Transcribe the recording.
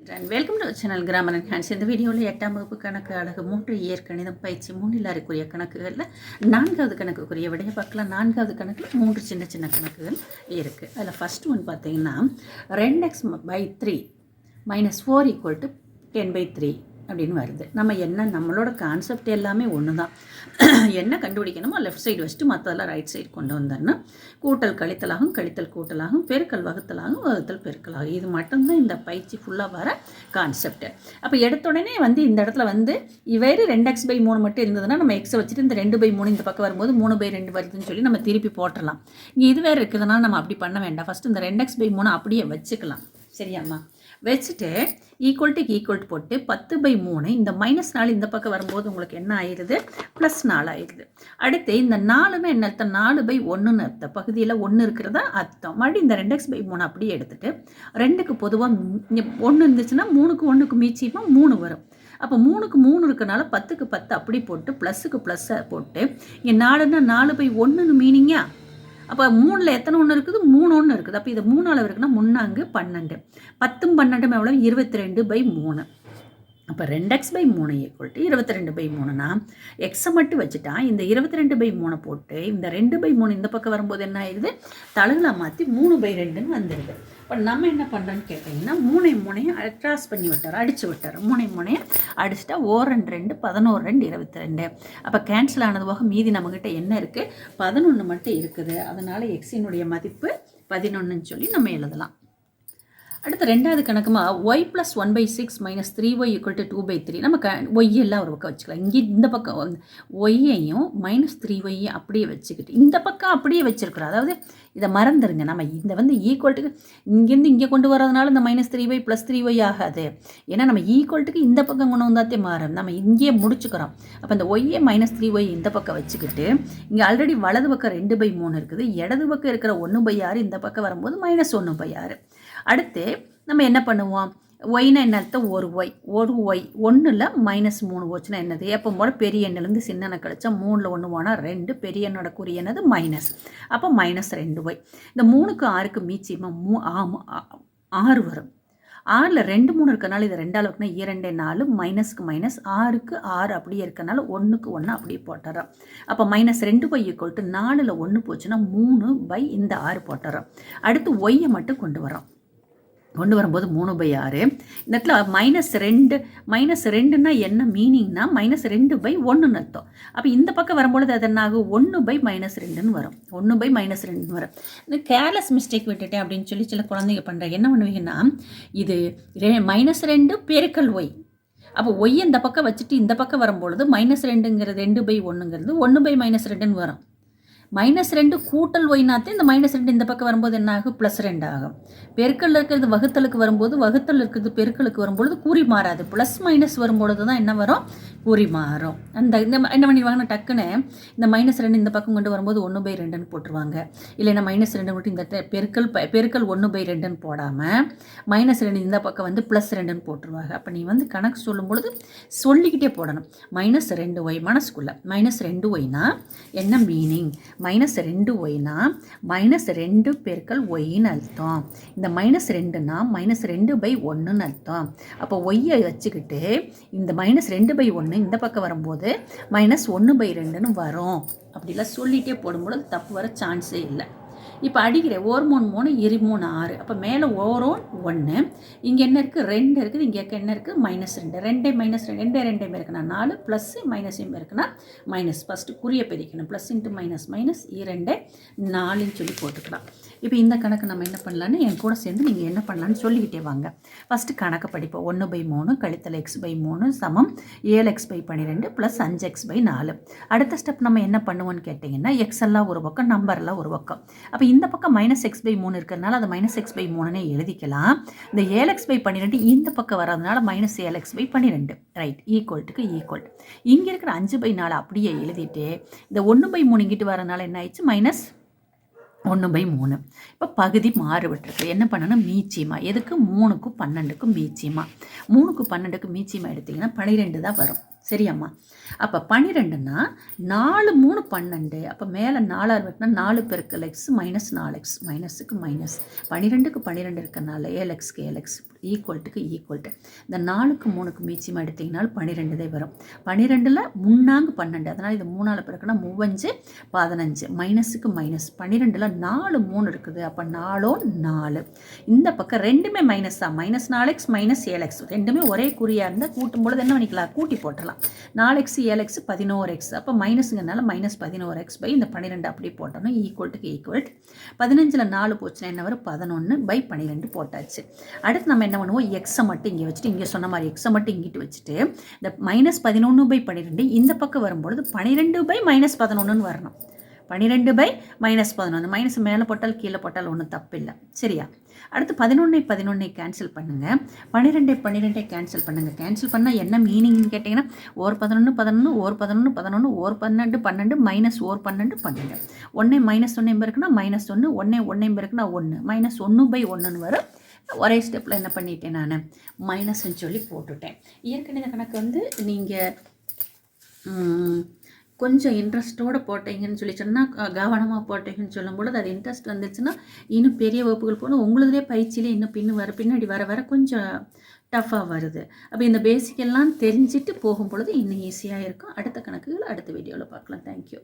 Welcome to channel grammar and hands இந்த வீடியோவில் எட்டாம் வகுப்பு கணக்கு அழகு மூன்று இயற்கணிதம் பயிற்சி மூணில் அறிக்குரிய கணக்குகளில் நான்காவது கணக்குக்குரிய விடைய பார்க்கலாம். நான்காவது கணக்கில் மூன்று சின்ன சின்ன கணக்குகள் இருக்குது அதில் ஃபஸ்ட் ஒன் பார்த்தீங்கன்னா ரெண்டு x by three minus four equal to ten by three அப்படின்னு வருது. நம்ம என்ன நம்மளோட கான்செப்ட் எல்லாமே ஒன்று தான் என்ன கண்டுபிடிக்கணுமோ லெஃப்ட் சைடு வச்சுட்டு மற்றதெல்லாம் ரைட் சைடு கொண்டு வந்தோன்னா கூட்டல் கழித்தலாகும் கழித்தல் கூட்டலாகும் பெருக்கல் வகுத்தலாகும் வகுத்தல் பெருக்கலாகும். இது மட்டும்தான் இந்த பயிற்சி ஃபுல்லாக வர கான்செப்ட் அப்போ எடுத்த உடனே வந்து இந்த இடத்துல வந்து வேறு ரெண்டு எக்ஸ் பை மூணு மட்டும் இருந்ததுன்னா நம்ம எக்ஸை வச்சுட்டு இந்த ரெண்டு பை மூணு இந்த பக்கம் வரும்போது மூணு பை ரெண்டு வருதுன்னு சொல்லி நம்ம திருப்பி போட்டுடலாம். இங்கே இது வேறு இருக்குதுன்னா நம்ம அப்படி பண்ண வேண்டாம். ஃபஸ்ட்டு இந்த ரெண்டு எக்ஸ் பை மூணு அப்படியே வச்சுக்கலாம். சரியாம்மா? வச்சுட்டு ஈக்குவல் டு ஈக்குவல் போட்டு பத்து பை மூணு இந்த மைனஸ் நாலு இந்த பக்கம் வரும்போது உங்களுக்கு என்ன ஆயிடுது? ப்ளஸ் நாலு ஆயிடுது. அடுத்து இந்த நாலுமே என்ன அர்த்தம்? நாலு பை ஒன்றுன்னு அர்த்தம். பகுதியில் ஒன்று இருக்கிறதா அர்த்தம். மறுபடியும் இந்த ரெண்டு எக்ஸ் பை மூணு அப்படியே எடுத்துட்டு ரெண்டுக்கு பொதுவாக ஒன்று இருந்துச்சுன்னா மூணுக்கு ஒன்றுக்கு மீச்சியமாக மூணு வரும். அப்போ மூணுக்கு மூணு இருக்கனால பத்துக்கு பத்து அப்படி போட்டு ப்ளஸ்ஸுக்கு ப்ளஸ்ஸை போட்டு இங்கே நாலுன்னா நாலு பை ஒன்றுன்னு மீனிங்கா அப்போ மூணில் எத்தனை ஒன்று இருக்குது? மூணு ஒன்று இருக்குது. அப்போ இது மூணு அளவு இருக்குன்னா முன்னாங்கு பன்னெண்டு. பத்தும் பன்னெண்டும் எவ்வளோ இருபத்தி ரெண்டு பை மூணு. அப்போ ரெண்டு எக்ஸ் பை மூணு ஈக்குவல் டு இருபத்தி ரெண்டு பை மூணுனா எக்ஸை மட்டும் வச்சுட்டா இந்த இருபத்தி ரெண்டு பை மூணை போட்டு இந்த ரெண்டு பை மூணு இந்த பக்கம் வரும்போது என்ன ஆயிடுது? தழுகலை மாற்றி மூணு பை ரெண்டுன்னு வந்துடுது இப்போ நம்ம என்ன பண்ணுறோன்னு கேட்டிங்கன்னா மூணை மூணையும் அட்ராஸ் பண்ணி விட்டார் அடித்து விட்டார் மூணை மூணையும் அடிச்சுட்டா ஓர் ரெண்டு ரெண்டு பதினோரு ரெண்டு இருபத்தி ரெண்டு அப்போ கேன்சல் ஆனது போக மீதி நம்மக்கிட்ட என்ன இருக்குது பதினொன்று மட்டும் இருக்குது. அதனால் எக்ஸினுடைய மதிப்பு பதினொன்றுன்னு சொல்லி நம்ம எழுதலாம். அடுத்து ரெண்டாவது கணக்குமா y plus one by six minus three y equal to two by three நம்ம க ஒய் எல்லாம் ஒரு பக்கம் வச்சுக்கலாம். இங்கே இந்த பக்கம் ஒய்யையும் மைனஸ் த்ரீ ஒய்யை அப்படியே வச்சுக்கிட்டு இந்த பக்கம் அப்படியே வச்சுருக்குறோம். அதாவது இதை மறந்துடுங்க நம்ம இந்த வந்து ஈக்குவல்ட்டுக்கு இங்கேருந்து இங்கே கொண்டு வரதுனால இந்த minus three y plus three y ஆகாது. ஏன்னா நம்ம ஈக்குவல்ட்டுக்கு இந்த பக்கம் கொண்டு வந்தாத்தே மாறும். நம்ம இங்கேயே முடிச்சுக்கிறோம். அப்போ இந்த ஒய்யே மைனஸ் த்ரீ ஒய் இந்த பக்கம் வச்சுக்கிட்டு இங்கே ஆல்ரெடி வலது பக்கம் ரெண்டு பை மூணு இருக்குது. இடது பக்கம் இருக்கிற ஒன்று பை ஆறு இந்த பக்கம் வரும்போது மைனஸ் ஒன்று பை ஆறு. அடுத்து நம்ம என்ன பண்ணுவோம்? ஒய்னா என்ன அர்த்தம்? ஒரு ஒய் ஒரு ஒய் ஒன்றில் மைனஸ் மூணு போச்சுன்னா என்னது? எப்போ போல பெரிய எண்ணிலேருந்து சின்ன எண்ணெய் கழிச்சா மூணில் ஒன்று போனால் ரெண்டு. பெரிய எண்ணோட குறி என்னது? மைனஸ் அப்போ மைனஸ் ரெண்டு ஒய் இந்த மூணுக்கு ஆறுக்கு மீச்சியமாக மூ ஆறு வரும். ஆறில் ரெண்டு மூணு இருக்கனால இது ரெண்டு அளவுக்குனா இரண்டே நாலு. மைனஸ்க்கு மைனஸ் ஆறுக்கு ஆறு அப்படியே இருக்கனால ஒன்றுக்கு ஒன்று அப்படியே போட்டுறோம். அப்போ மைனஸ் ரெண்டு பை ஈக்குவல் டு நாலில் ஒன்று போச்சுன்னா மூணு பை இந்த ஆறு போட்டுறோம். அடுத்து ஒய்யை மட்டும் கொண்டு வரோம் கொண்டு வரும்போது மூணு பை ஆறு. இந்த இடத்துல மைனஸ் ரெண்டு மைனஸ் ரெண்டுன்னா என்ன மீனிங்னா மைனஸ் ரெண்டு பை ஒன்றுன்னு அர்த்தம். அப்போ இந்த பக்கம் வரும்பொழுது அது என்ன ஆகும் ஒன்று பை மைனஸ் ரெண்டுன்னு வரும். ஒன்று பை மைனஸ் ரெண்டுன்னு வரும். இந்த கேர்லெஸ் மிஸ்டேக் விட்டுட்டேன் அப்படின்னு சொல்லி சில குழந்தைங்க பண்ணுறாங்க என்ன பண்ணுவீங்கன்னா இது ரெ மைனஸ் ரெண்டு பெருக்கல் ஒய் அப்போ ஒய் இந்த பக்கம் வச்சுட்டு இந்த பக்கம் வரும்பொழுது மைனஸ் ரெண்டுங்கிறது ரெண்டு பை ஒன்றுங்கிறது ஒன்று பை மைனஸ் ரெண்டுன்னு வரும். மைனஸ் ரெண்டு கூட்டல் ஒய்னாத்தே இந்த மைனஸ் ரெண்டு இந்த பக்கம் வரும்போது என்ன ஆகும் ப்ளஸ் ரெண்டு ஆகும். பெருக்கல் இருக்கிறது வகுத்தலுக்கு வரும்போது வகுத்தல் இருக்கிறது பெருக்கலுக்கு வரும்பொழுது கூறி மாறாது. ப்ளஸ் மைனஸ் வரும்பொழுது தான் என்ன வரும்? கூறி மாறும். அந்த இந்த என்ன பண்ணிடுவாங்கன்னா டக்குன்னு இந்த மைனஸ் ரெண்டு இந்த பக்கம் கொண்டு வரும்போது ஒன்று பை ரெண்டுன்னு போட்டுருவாங்க. இல்லைன்னா மைனஸ் ரெண்டு மட்டும் இந்த பெருக்கல் பெருக்கல் ஒன்று பை ரெண்டுன்னு போடாமல் மைனஸ் ரெண்டு இந்த பக்கம் வந்து ப்ளஸ் ரெண்டுன்னு போட்டுருவாங்க. அப்போ நீ வந்து கணக்கு சொல்லும்பொழுது சொல்லிக்கிட்டே போடணும். மைனஸ் ரெண்டு ஒய் மனசுக்குள்ளே மைனஸ் ரெண்டு ஒய்னா என்ன மீனிங் மைனஸ் ரெண்டு ஒய்னா மைனஸ் ரெண்டு பெருக்கல் ஒய்ன்னு அர்த்தம். இந்த மைனஸ் ரெண்டுனா மைனஸ் ரெண்டு பை ஒன்றுன்னு அர்த்தம். அப்போ ஒய்யை வச்சுக்கிட்டு இந்த மைனஸ் ரெண்டு பை ஒன்று இந்த பக்கம் வரும்போது மைனஸ் ஒன்று பை ரெண்டுன்னு வரும். அப்படிலாம் சொல்லிகிட்டே போடும்போது தப்பு வர சான்ஸே இல்லை. இப்போ அடிக்கிற ஒரு மூணு மூணு இரு மூணு ஆறு. அப்போ மேலே ஓரோன் ஒன்று இங்கே என்ன இருக்குது ரெண்டு இருக்குது இங்கே என்ன இருக்குது மைனஸ் ரெண்டு. ரெண்டே மைனஸ் ரெண்டு. ரெண்டே ரெண்டே இருக்குன்னா நாலு ப்ளஸ்ஸு மைனஸையும் இருக்குன்னா மைனஸ் ஃபஸ்ட்டு குறிய பிரிக்கணும். ப்ளஸ் இன்ட்டு மைனஸ் மைனஸ் இரண்டே நாலுன்னு சொல்லி போட்டுக்கலாம். இப்போ இந்த கணக்கு நம்ம என்ன பண்ணலான்னு என் கூட சேர்ந்து நீங்கள் என்ன பண்ணலான்னு சொல்லிக்கிட்டே வாங்க. ஃபஸ்ட்டு கணக்கு படிப்போம். ஒன்று பை மூணு கழித்தல் எக்ஸ் பை மூணு சமம். ஏழு எக்ஸ் பை பன்னிரெண்டு ப்ளஸ் அஞ்சு எக்ஸ் பை நாலு. அடுத்த ஸ்டெப் நம்ம என்ன பண்ணுவோன்னு கேட்டிங்கன்னா எக்ஸ் எல்லாம் ஒரு பக்கம் நம்பர்லாம் ஒரு பக்கம். அப்போ இந்த பக்கம் மைனஸ் எக்ஸ் பை மூணு இருக்கிறதுனால அதை மைனஸ் எக்ஸ் பை மூணுனே எழுதிக்கலாம். இந்த ஏழு எக்ஸ் பை பன்னிரெண்டு இந்த பக்கம் வர்றதுனால மைனஸ் ஏழு எக்ஸ் பை பன்னிரெண்டு. ரைட் ஈக்குவல்ட்டுக்கு ஈக்குவல் இங்கே இருக்கிற அஞ்சு பை நாலு அப்படியே எழுதிட்டு இந்த ஒன்று பை மூணு இங்கிட்டு வரனால என்ன ஆயிடுச்சு? மைனஸ் ஒன்று பை மூணு. இப்போ பகுதி மாறுபட்டிருக்கு என்ன பண்ணணும்? மீச்சியமா. எதுக்கு? மூணுக்கும் பன்னெண்டுக்கும் மீச்சியமா. மூணுக்கு பன்னெண்டுக்கு மீச்சியமா எடுத்திங்கன்னா பனிரெண்டு தான் வரும். சரியாம்மா அப்போ பன்னிரெண்டுன்னா நாலு மூணு பன்னெண்டு. அப்போ மேலே நாலாறு வெட்டினா நாலு பெருக்கல் எக்ஸ் மைனஸ் நாலு எக்ஸ் மைனஸுக்கு மைனஸ் பன்னிரெண்டுக்கு பன்னிரெண்டு இருக்கனால ஏழு எக்ஸ்க்கு ஏழு எக்ஸ் ஈக்குவல்ட்டுக்கு ஈக்குவல்ட்டு இந்த நாலுக்கு மூணுக்கு மீச்சியமாக எடுத்திங்கனாலும் பன்னிரெண்டு தான் வரும். பன்னிரெண்டில் முன்னாங்கு பன்னெண்டு. அதனால் இது மூணால் பிறகுனா மூவஞ்சு பதினஞ்சு. மைனஸுக்கு மைனஸ் பன்னிரெண்டில் நாலு மூணு இருக்குது. அப்போ நாலோ நாலு. இந்த பக்கம் ரெண்டுமே மைனஸ் தான் மைனஸ் நாலு எக்ஸ் மைனஸ் ஏழு எக்ஸ் ரெண்டுமே ஒரே குறியாக இருந்தால் கூட்டும் பொழுது என்ன பண்ணிக்கலாம்? கூட்டி நாலு எக்ஸ் ஏழு எக்ஸ் பதினோரு எக்ஸ் அப்போ மைனஸுங்கிறனால மைனஸ் பதினோரு எக்ஸ் பை இந்த பன்னிரெண்டு அப்படி போட்டோம்னா ஈக்குவல்ட்டுக்கு ஈக்குவல் பதினஞ்சில் நாலு போச்சுன்னா என்ன வரும்? பதினொன்று பை பன்னிரெண்டு போட்டாச்சு. அடுத்து நம்ம என்ன பண்ணுவோம்? எக்ஸை மட்டும் இங்கே வச்சுட்டு இங்கே சொன்ன மாதிரி எக்ஸை மட்டும் இங்கிட்டு வச்சுட்டு இந்த மைனஸ் பதினொன்று பை பன்னிரெண்டு இந்த பக்கம் வரும்பொழுது பன்னிரெண்டு பை மைனஸ் பதினொன்றுன்னு வரணும். பன்னிரெண்டு பை மைனஸ் பதினொன்று மைனஸ் மேலே போட்டால் கீழே போட்டால் ஒன்றும் தப்பில்லை. சரியா? அடுத்து பதினொன்றை பதினொன்றை கேன்சல் பண்ணுங்கள் பன்னிரெண்டை பன்னிரெண்டை கேன்சல் பண்ணுங்கள் கேன்சல் பண்ணால் என்ன மீனிங்னு கேட்டிங்கன்னா ஓர் பதினொன்று பதினொன்று ஓர் பதினொன்று பதினொன்று ஓர் பன்னெண்டு பன்னெண்டு மைனஸ் ஓர் பன்னெண்டு பன்னெண்டு. ஒன்றே மைனஸ் ஒன்று இருக்குன்னா மைனஸ் ஒன்று ஒன்றே ஒன்றே இருக்குன்னா ஒன்று மைனஸ் ஒன்று பை ஒன்றுன்னு வரும். ஒரே ஸ்டெப்பில் என்ன பண்ணிட்டேன் நான்? மைனஸ்ன்னு சொல்லி போட்டுட்டேன். இயற்கணித கணக்கு வந்து நீங்கள் கொஞ்சம் இன்ட்ரெஸ்ட்டோடு போட்டீங்கன்னு சொல்லி சொன்னால் கவனமாக போட்டீங்கன்னு சொல்லும் பொழுது அது இன்ட்ரெஸ்ட் வந்துச்சுன்னா இன்னும் பெரிய வகுப்புகள் போகணும் உங்களுதே பயிற்சியிலே இன்னும் பின்னு வர பின்னாடி வர வர கொஞ்சம் டஃப்பாக வருது. அப்போ இந்த பேசிக் எல்லாம் தெரிஞ்சுட்டு போகும் பொழுது இன்னும் ஈஸியாக இருக்கும். அடுத்த கணக்குகள் அடுத்த வீடியோவில் பார்க்கலாம். தேங்க்யூ